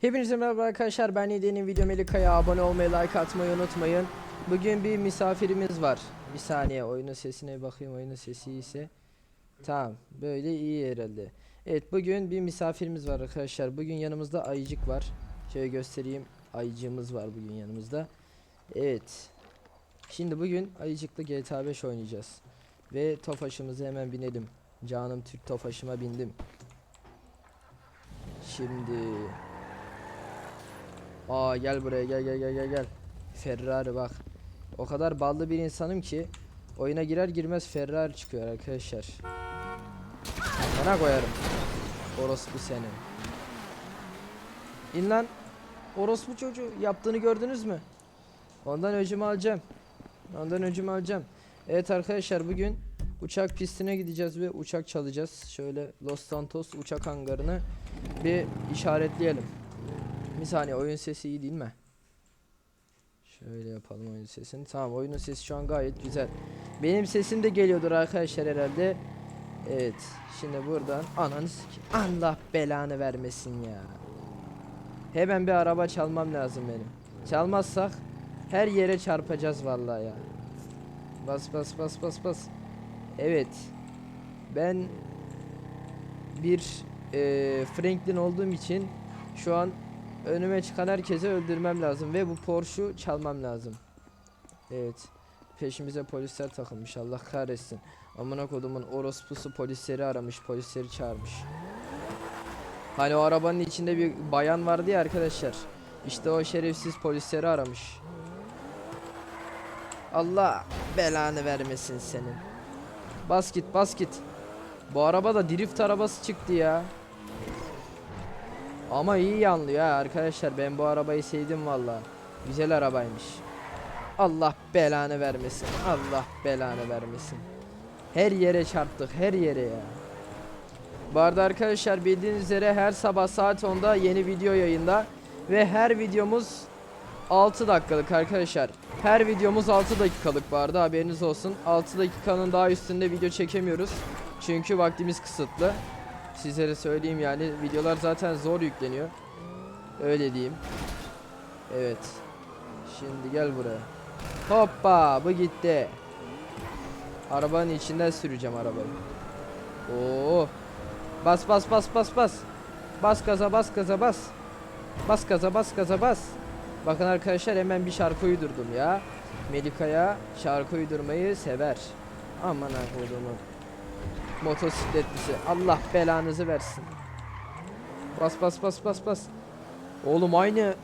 Hepinize merhaba arkadaşlar ben Yede'nin video Melika'ya abone olmayı like atmayı unutmayın. Bugün bir misafirimiz var. Bir saniye oyunun sesine bakayım oyunun sesi iyiyse. Tamam böyle iyi herhalde. Evet bugün bir misafirimiz var arkadaşlar. Bugün yanımızda ayıcık var. Şöyle göstereyim ayıcığımız var bugün yanımızda. Evet Şimdi bugün ayıcıkla GTA 5 oynayacağız. Ve tofaşımıza hemen binelim. Canım Türk tofaşıma bindim. Şimdi Aa gel buraya gel gel gel gel gel. Ferrari bak. O kadar ballı bir insanım ki oyuna girer girmez Ferrari çıkıyor arkadaşlar. Bana koyarım. Orospu senin. İn lan. Orospu çocuğu yaptığını gördünüz mü? Ondan öcümü alacağım. Ondan öcümü alacağım. Evet arkadaşlar bugün uçak pistine gideceğiz ve uçak çalacağız. Şöyle Los Santos uçak hangarını bir işaretleyelim. Bir saniye oyun sesi iyi değil mi? Şöyle yapalım oyun sesini. Tamam oyunun sesi şu an gayet güzel. Benim sesim de geliyordur arkadaşlar herhalde. Evet. Şimdi buradan ananı Allah belanı vermesin ya. Hemen bir araba çalmam lazım benim. Çalmazsak her yere çarpacağız vallahi ya. Bas bas bas bas bas. Evet. Ben bir eee, Franklin olduğum için şu an önüme çıkan herkese öldürmem lazım ve bu Porsche'u çalmam lazım. Evet. Peşimize polisler takılmış Allah kahretsin. Amına kodumun orospusu polisleri aramış, polisleri çağırmış. Hani o arabanın içinde bir bayan vardı ya arkadaşlar. İşte o şerefsiz polisleri aramış. Allah belanı vermesin senin. Bas git, bas git. Bu araba da drift arabası çıktı ya. Ama iyi yanlıyor ha arkadaşlar ben bu arabayı sevdim valla. Güzel arabaymış. Allah belanı vermesin. Allah belanı vermesin. Her yere çarptık her yere ya. Bu arada arkadaşlar bildiğiniz üzere her sabah saat 10'da yeni video yayında. Ve her videomuz 6 dakikalık arkadaşlar. Her videomuz 6 dakikalık bu haberiniz olsun. 6 dakikanın daha üstünde video çekemiyoruz. Çünkü vaktimiz kısıtlı. Sizlere söyleyeyim yani videolar zaten zor yükleniyor. Öyle diyeyim. Evet. Şimdi gel buraya. Hoppa bu gitti. Arabanın içinden süreceğim arabayı. Oo. Bas bas bas bas bas. Bas gaza bas gaza bas. Bas gaza bas gaza bas. Bakın arkadaşlar hemen bir şarkı uydurdum ya. Melika'ya şarkı uydurmayı sever. Aman kodumun motosikletlisi. Allah belanızı versin. Bas bas bas bas bas. Oğlum aynı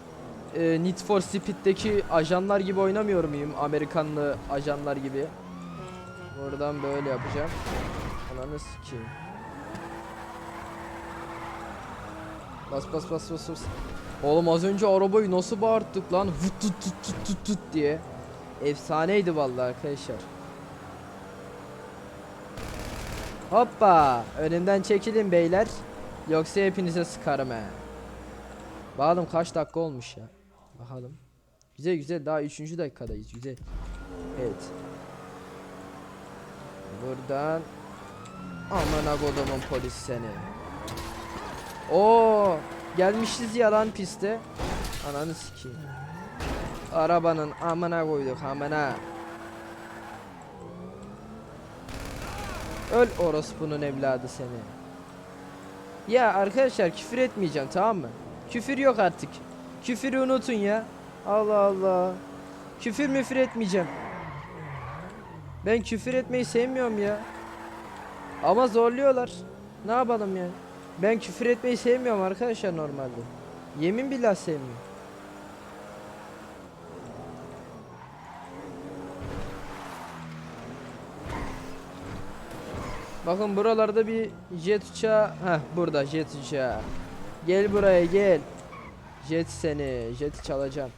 e, Need for Speed'deki ajanlar gibi oynamıyor muyum? Amerikanlı ajanlar gibi. Buradan böyle yapacağım. Ananı sikeyim. Bas bas bas bas bas. Oğlum az önce arabayı nasıl bağırttık lan? Vut tut tut tut tut diye. Efsaneydi vallahi arkadaşlar. Hoppa! Önümden çekilin beyler. Yoksa hepinize sıkarım he. Bakalım kaç dakika olmuş ya. Bakalım. Güzel güzel daha 3. dakikadayız güzel. Evet. Buradan Aman kodumun polis seni. Oo, gelmişiz ya lan piste. Ananı sikeyim. Arabanın amına koyduk amına. Öl orospunun evladı seni. Ya arkadaşlar küfür etmeyeceğim tamam mı? Küfür yok artık. Küfürü unutun ya. Allah Allah. Küfür müfür etmeyeceğim. Ben küfür etmeyi sevmiyorum ya. Ama zorluyorlar. Ne yapalım yani? Ben küfür etmeyi sevmiyorum arkadaşlar normalde. Yemin billah sevmiyorum. Bakın buralarda bir jet uçağı. Heh burada jet uçağı. Gel buraya gel. Jet seni. Jet çalacağım.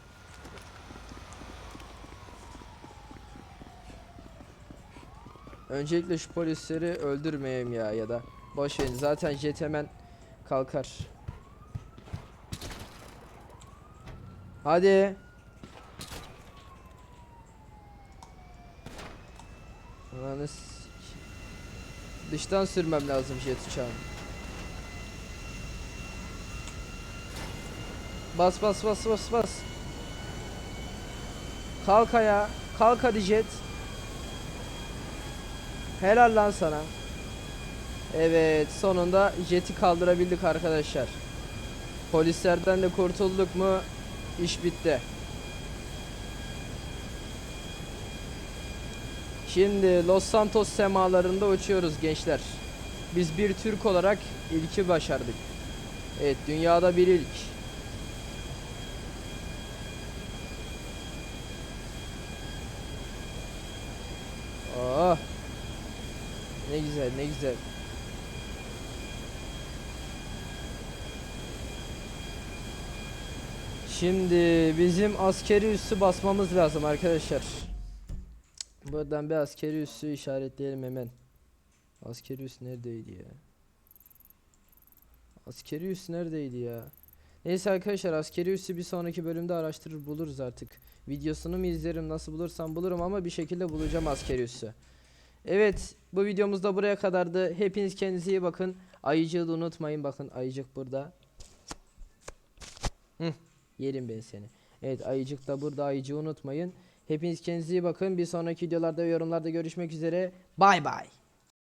Öncelikle şu polisleri öldürmeyeyim ya ya da boş verin. Zaten jet hemen kalkar. Hadi. Ananı Dıştan sürmem lazım jet uçağını. Bas bas bas bas bas. Kalk ayağa. Kalk hadi jet. Helal lan sana. Evet sonunda jeti kaldırabildik arkadaşlar. Polislerden de kurtulduk mu iş bitti. Şimdi Los Santos semalarında uçuyoruz gençler. Biz bir Türk olarak ilki başardık. Evet dünyada bir ilk. Oh. Ne güzel ne güzel. Şimdi bizim askeri üssü basmamız lazım arkadaşlar. Buradan bir askeri üssü işaretleyelim hemen. Askeri üs neredeydi ya? Askeri üs neredeydi ya? Neyse arkadaşlar askeri üssü bir sonraki bölümde araştırır buluruz artık. Videosunu mu izlerim nasıl bulursam bulurum ama bir şekilde bulacağım askeri üssü. Evet bu videomuz da buraya kadardı. Hepiniz kendinize iyi bakın. Ayıcığı da unutmayın bakın ayıcık burada. Hı, yerim ben seni. Evet ayıcık da burada ayıcığı unutmayın. Hepiniz kendinize iyi bakın. Bir sonraki videolarda ve yorumlarda görüşmek üzere. Bay bay.